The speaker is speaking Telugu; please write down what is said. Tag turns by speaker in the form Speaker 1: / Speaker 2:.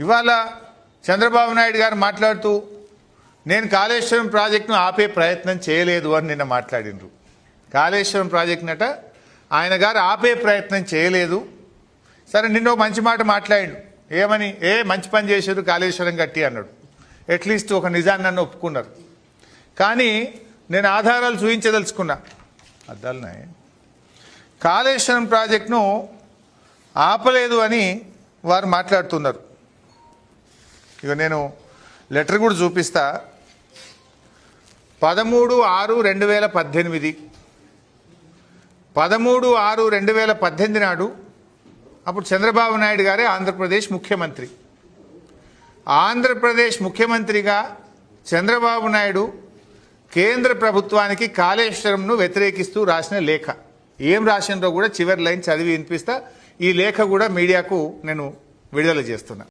Speaker 1: ఇవాళ చంద్రబాబు నాయుడు గారు మాట్లాడుతూ నేను కాళేశ్వరం ప్రాజెక్టును ఆపే ప్రయత్నం చేయలేదు అని నిన్న మాట్లాడినరు కాళేశ్వరం ప్రాజెక్టునట ఆయన గారు ఆపే ప్రయత్నం చేయలేదు. సరే నిన్న ఒక మంచి మాట మాట్లాడిండు. ఏమని? ఏ మంచి పని చేశారు కాళేశ్వరం గట్టి అన్నాడు. అట్లీస్ట్ ఒక నిజాన్ని నన్ను ఒప్పుకున్నారు. కానీ నేను ఆధారాలు చూపించదలుచుకున్నా అద్దాలున్నాయి కాళేశ్వరం ప్రాజెక్టును ఆపలేదు అని వారు మాట్లాడుతున్నారు. ఇక నేను లెటర్ కూడా చూపిస్తా. పదమూడు ఆరు రెండు వేల పద్దెనిమిది. పదమూడు ఆరు రెండు వేల పద్దెనిమిది నాడు అప్పుడు చంద్రబాబు నాయుడు గారే ఆంధ్రప్రదేశ్ ముఖ్యమంత్రి. ఆంధ్రప్రదేశ్ ముఖ్యమంత్రిగా చంద్రబాబు నాయుడు కేంద్ర ప్రభుత్వానికి కాళేశ్వరంను వ్యతిరేకిస్తూ రాసిన లేఖ. ఏం రాసినో కూడా చివరి లైన్ చదివి వినిపిస్తా. ఈ లేఖ కూడా మీడియాకు నేను విడుదల చేస్తున్నా.